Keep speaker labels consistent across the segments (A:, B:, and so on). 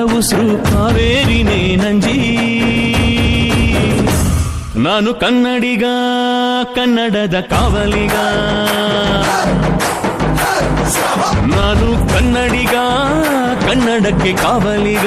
A: ಉಸಿರು ಕಾವೇರಿನೇ ನಂಜಿ. ನಾನು ಕನ್ನಡಿಗ ಕನ್ನಡದ ಕಾವಲಿಗ. ನಾನು ಕನ್ನಡಿಗ ಕನ್ನಡಕ್ಕೆ ಕಾವಲಿಗ.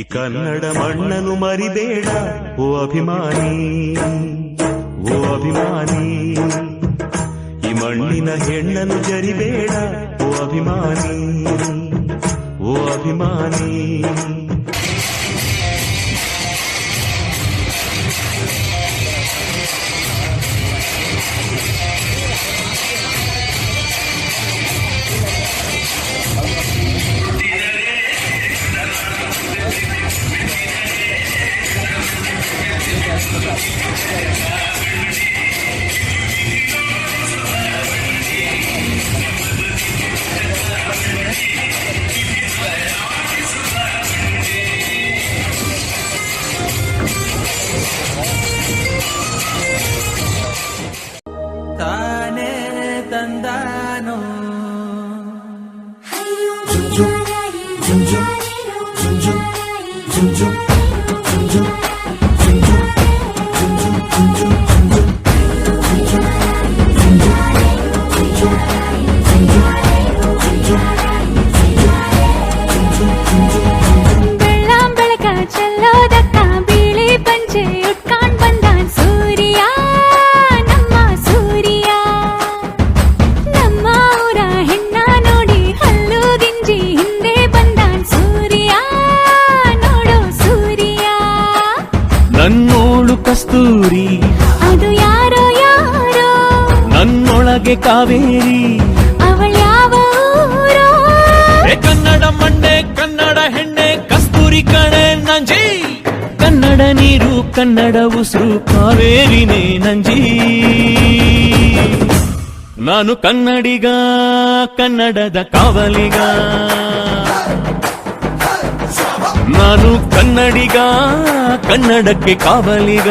B: ಈ ಕನ್ನಡ ಮಣ್ಣನು ಮರಿಬೇಡ. ಓ ಅಭಿಮಾನಿ ಓ ಅಭಿಮಾನಿ. ಈ ಮಣ್ಣಿನ ಹೆಣ್ಣನ್ನು ಜರಿಬೇಡ. ಓ ಅಭಿಮಾನಿ ಓ ಅಭಿಮಾನಿ.
C: താനേ തന്താനോ ജും ജും ജും ജും ജും ജും ജും ജും ജും
A: ನನ್ನೋಳು ಕಸ್ತೂರಿ.
C: ಅದು ಯಾರೋ ಯಾರೋ?
A: ನನ್ನೊಳಗೆ ಕಾವೇರಿ.
C: ಅವಳ ಯಾವ
A: ಕನ್ನಡ ಮಂಡೆ ಕನ್ನಡ ಹೆಣ್ಣೆ ಕಸ್ತೂರಿ ಕಣೆ ನಂಜಿ. ಕನ್ನಡ ನೀರು ಕನ್ನಡ ಉಸಿರು ಕಾವೇರಿನೇ ನಂಜಿ. ನಾನು ಕನ್ನಡಿಗ ಕನ್ನಡದ ಕಾವಲಿಗ. ನಾನು ಕನ್ನಡಿಗ ಕನ್ನಡಕ್ಕೆ ಕಾವಲಿಗ.